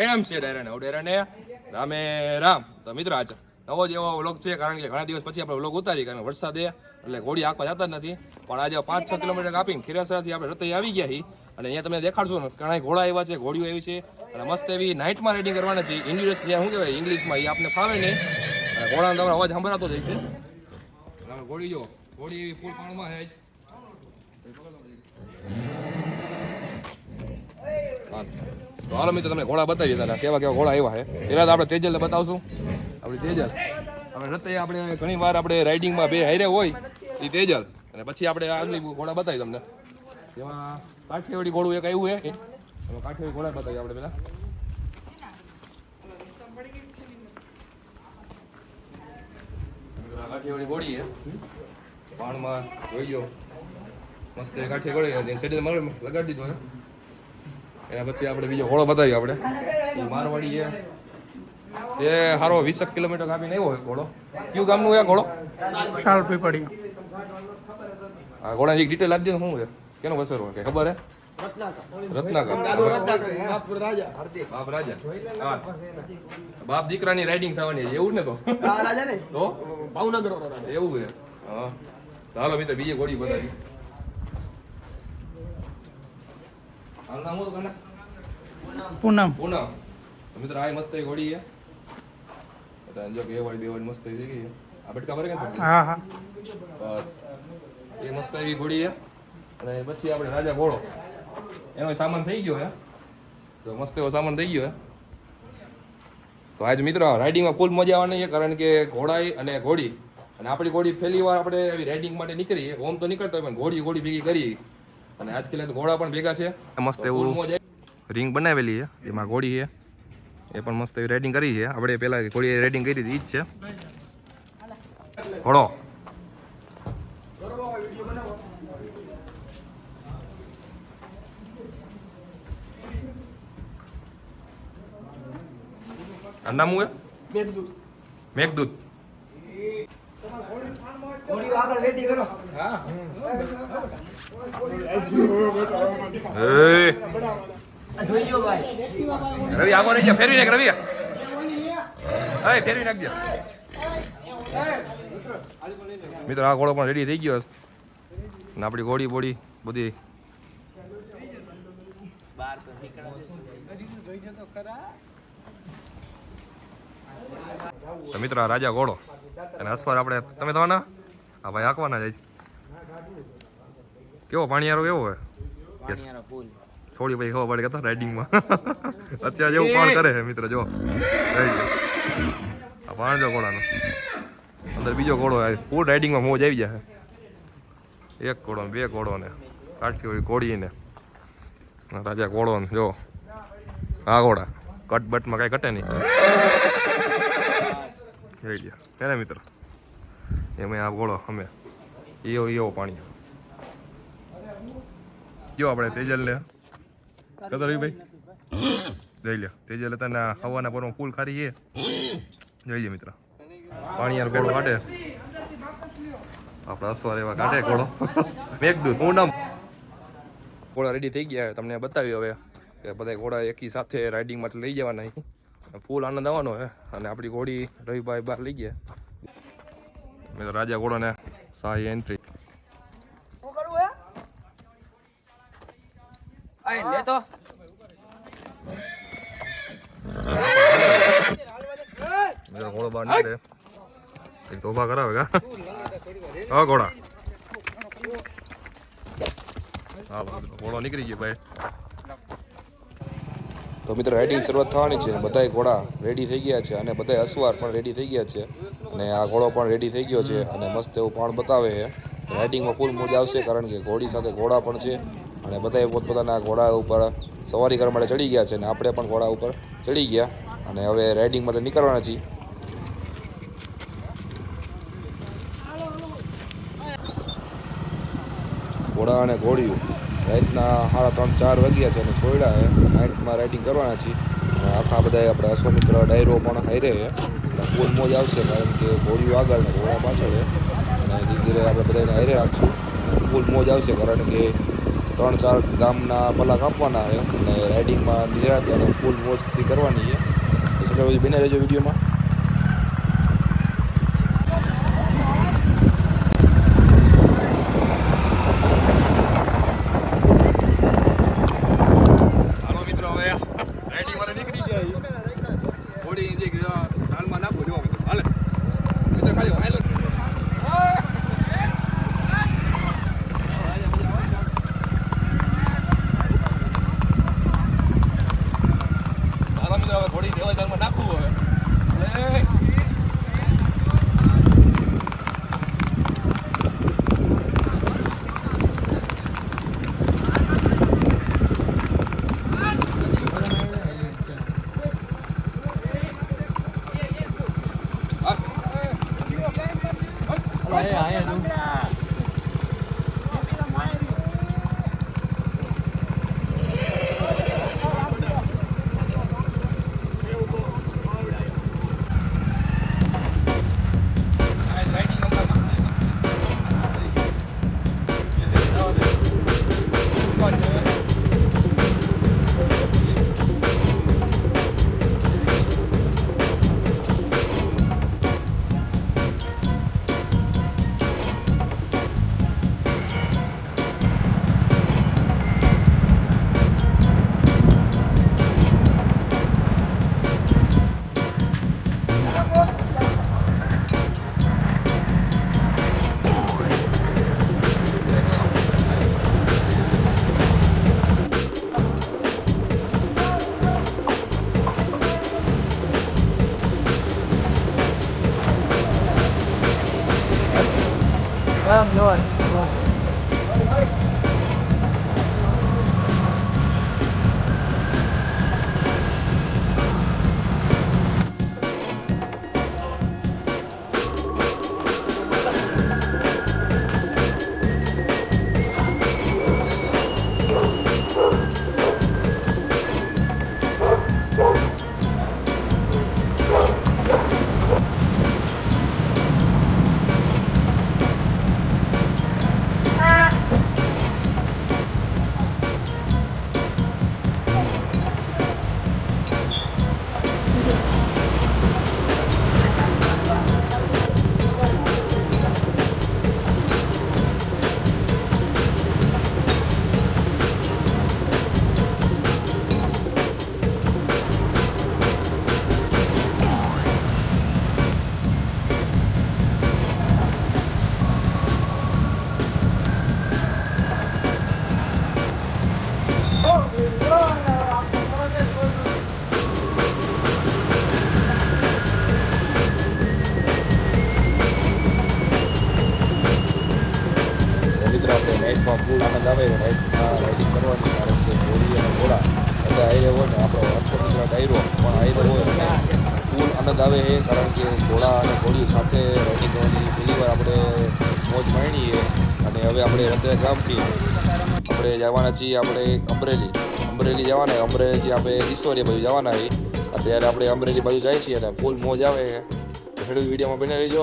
કેમ છે ડાયરાને ડાયરાને રામે રામ. તો મિત્રો આજે નવો જ એવો વ્લોગ છે, કારણ કે ઘણા દિવસ પછી આપણે વ્લોગ ઉતારી કારણ વરસાદ એ એટલે ઘોડી આખવા જતા જ નથી. પણ આજે પાંચ છ કિલોમીટર કાપીને ખીરાસરાથી આપણે રતઈ આવી ગયા છીએ. અને અહીંયા તમે દેખાડશો ને, ઘણા ઘોડા એવા છે, ઘોડીઓ એવી છે. અને મસ્ત એવી નાઇટમાં રાઇડિંગ કરવાના છે. ઇન્ડિયસ જે, શું કહેવાય ઇંગ્લિશમાં એ આપને ફાવે નહીં. ઘોડાનો તમારો અવાજ સંભળાતો જ છે. ઘોડી જો, ઘોડી એવી ફૂલ પાણીમાં છે. તો હાલો મિત્રો, તમને ઘોડા બતાવીએ તને કેવા કેવા ઘોડા આવ્યા છે. પહેલાં તો આપણે તેજલને બતાવશું. આપણી તેજલ. આપણે રતે આપણે ઘણી વાર આપણે રાઇડિંગમાં બે હારે હોય, એ તેજલ. અને પછી આપણે આગલી ઘોડા બતાવી તમને. જેમાં કાઠિયાવાડી ઘોડું એક આવ્યું છે. એમાં કાઠિયાવાડી ઘોડા બતાવીએ આપણે પેલા કાઠિયાવાડી ઘોડી છે. પાણમાં જોઈ ગયો મસ્ત એ કાઠી ઘોડી સેટેલ લગાડી દીધો છે. એના પછી આપણે બીજો ઘોડો બતાવીએ આપણે. એ મારવાડી છે. તે સારો વીસક કિલોમીટર કાપીને આવ્યો હોય ઘોડો કયું ગામનું એ ઘોડો શાળ પડી હા ઘોડાની એક ડિટેલ આપી દે શું છે? કેનો વસેરો કે ખબર હે? બાપ રાજા. હા. બાપ દીકરાની રાઇડિંગ થવાની છે એવું ને તો? રાજા ને તો? ભાવનગર એવું છે. હા. હાલો મિત્ર બીજી ઘોડી બતાવી. હાલ નામ શું કને પૂનમ. પૂનમ. મિત્ર આ મસ્ત એક ઘોડી છે. તો જો કે વાળી બે વાળી મસ્ત થઈ ગઈ આ બટકા ભરે કે હા હા. બસ. એ મસ્ત એવી ઘોડી છે. અને પછી આપણે રાજા ઘોડો એનો સામાન થઈ ગયો હે તો મસ્ત એવો સામાન થઈ ગયો હે તો આજ મિત્રો રાઇડિંગમાં ફૂલ મજા આવવાની છે કારણ કે ઘોડાઈ અને ઘોડી. અને આપણી ઘોડી પહેલી વાર આપણે એવી રાઇડિંગ માટે નીકળી. ઓમ તો નીકળતા હોય પણ ઘોડી ઘોડી ભેગી કરી. અને આજકાલ તો ઘોડા પણ ભેગા છે. મસ્ત એવું રિંગ બનાવેલી છે. એમાં ઘોડી છે. એ પણ મસ્ત એવી રાઇડિંગ કરી છે. આપણે પહેલા ઘોડી રાઇડિંગ કરી હતી ઈ જ છે. ઘોડો. નામ શું છે? મેઘદૂત. આગળ કરો. ભાઈ. રવિ આગો નહીં ફેરવી નાખ રવિ. એ ફેરવી નાખજો. મિત્રો આ ઘોડો પણ રેડી થઈ ગયો ને આપણી ઘોડી બોડી બધી. તો મિત્રો રાજા ઘોડો અને અસવાર આપણે તમે તમારા? હા ભાઈ આંકવાના જાય કેવો પાણીયારો કેવો હોય? થોડી ભાઈ ખબર પડે કે રાઇડિંગમાં અત્યારે જેવું પાણ કરે છે મિત્ર જો. આ પાણ જો ઘોડાનો. અંદર બીજો ઘોડો ફૂલ રાઇડિંગમાં મોજ આવી જાય એક ઘોડો બે ઘોડો ને કાઠી હોય ઘોડી ને રાજા ઘોડો ને જો. આ ઘોડા. કટ બટમાં કાંઈ ઘટે નહીં. રહી ગયા. હે ને મિત્ર? એમાં આ ઘોડો અમે. એવો એવો પાણી જો આપણે તેજલ કતો રહ્યું ભાઈ? જોઈ લ્યો. તેજલ તને હવાના પરમાં ફૂલ ખારી છે. જોઈ લે મિત્ર. પાણી યાર ગોળો કાઢે. આપણે અસવાર એવા કાઢે ઘોડો મેઘદૂત, હું નામ? ઘોડા રેડી થઈ ગયા. તમને બતાવ્યું હવે કે બધા ઘોડા એકી સાથે રાઇડિંગ માટે લઈ જવાના ફૂલ આનંદ આવવાનો છે. અને આપણી ઘોડી રવિભાઈ બહાર લઈ ગયા. મેં તો રાજા ઘોડાને સાહી એન્ટ્રી શું કરવું હે? આય લે તો. મેં તો ઘોડો બહાર નીકળે. એક તો ઊભા કરાવે કા? હા ઘોડા હા ઘોડો નીકળી ગયો ભાઈ. તો મિત્રો રાઇડિંગ શરૂઆત થવાની છે બધા ઘોડા રેડી થઈ ગયા છે અને બધા અસવાર પણ રેડી થઈ ગયા છે અને આ ઘોડો પણ રેડી થઈ ગયો છે અને મસ્ત એવું પણ બતાવે છે. રાઇડિંગમાં ફૂલ મોજ આવશે કારણ કે ઘોડી સાથે ઘોડા પણ છે અને બધા પોતપોતાના ઘોડા ઉપર સવારી કરવા માટે ચડી ગયા છે અને આપણે પણ ઘોડા ઉપર ચડી ગયા અને હવે રાઇડિંગ માટે નીકળવાના છીએ. ઘોડા અને ઘોડીયું રાતના સાડા ત્રણ, ચાર વાગ્યા છે અને છોડ્યા છે. નાઇટમાં રાઇડિંગ કરવાના છીએ. આખા બધા આપણે અશ્વમિત્ર ડાયરો પણ હારે છે. એટલે ફૂલ મોજ આવશે કારણ કે ઘોડીઓ આગળ ને ઘોડા પાછળ અને ધીરે ધીરે આપણે બધાને હારે રાખશું. ફૂલ મોજ આવશે કારણ કે ત્રણ, ચાર ગામના પલાક આપવાના છે. અને રાઇડિંગમાં નિરાત અને ફૂલ મોજથી કરવાની છે. એટલે પછી બને રહેજો વિડીયોમાં. 哎呀，哎呀，આવે રાઇડિંગ કરવાની કારણ કે આયરે હોય ને, આપણો ડાયરો. પણ આયરે હોય ફૂલ આનંદ આવે એ, કારણ કે ઘોડા અને ઘોડી સાથે રાઇડિંગ કરવાની પહેલી વાર આપણે મોજ માણીએ અને હવે આપણે હૃદય ગામથી આપણે જવાના છીએ આપણે અમરેલી. અમરેલી જવાના અમરેલીથી આપણે ઈશ્વરીય બાજુ જવાના છીએ અત્યારે આપણે અમરેલી બાજુ જાય છીએ અને ફૂલ મોજ આવે ખેડૂત વિડીયોમાં બની રહીજો.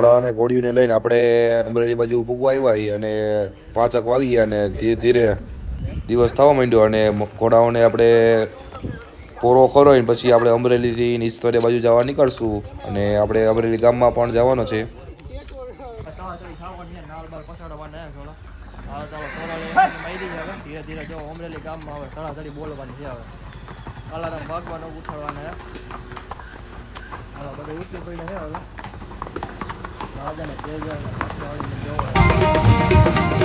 ઘોડા અને ઘોડીઓને લઈને આપણે અમરેલી બાજુ પૂગવા આવ્યા અને પાંચક વાવી અને ધીરે ધીરે દિવસ થવા માંડ્યો અને ઘોડાઓને આપણે પોરો ખરોઈને પછી આપણે અમરેલીથી નિસ્તરે બાજુ જવા નીકળશું અને આપણે અમરેલી ગામમાં પણ જવાનો છે. ધીરે ઉઠાડવાના બધું ઉઠી પડીને છે હવે all gonna Well, then it is a,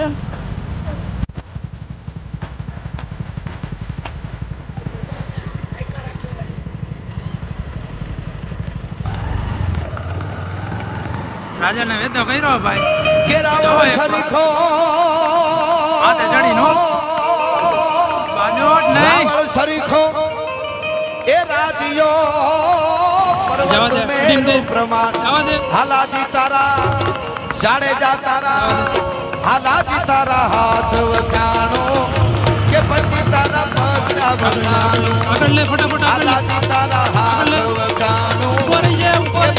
જોવો રાજાને વેતો કર્યો ભાઈ. કેરાવળ સરીખો માથે ચડી નો. બાજોટ નહીં. સરીખો એ રાજ્યો પર્વત દે. પ્રમાણ. હાલાજી તારા જાડેજા તારા. હાલાજી તારા હાથ વખાણો કે પછી તારા પગલા વખાણો. આગળ લે ફટાફટ હાલાજી તારા હાથ વખાણો ઉપર જે ઉપર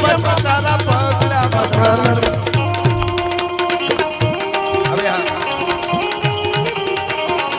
તારા પગલા વખાણો.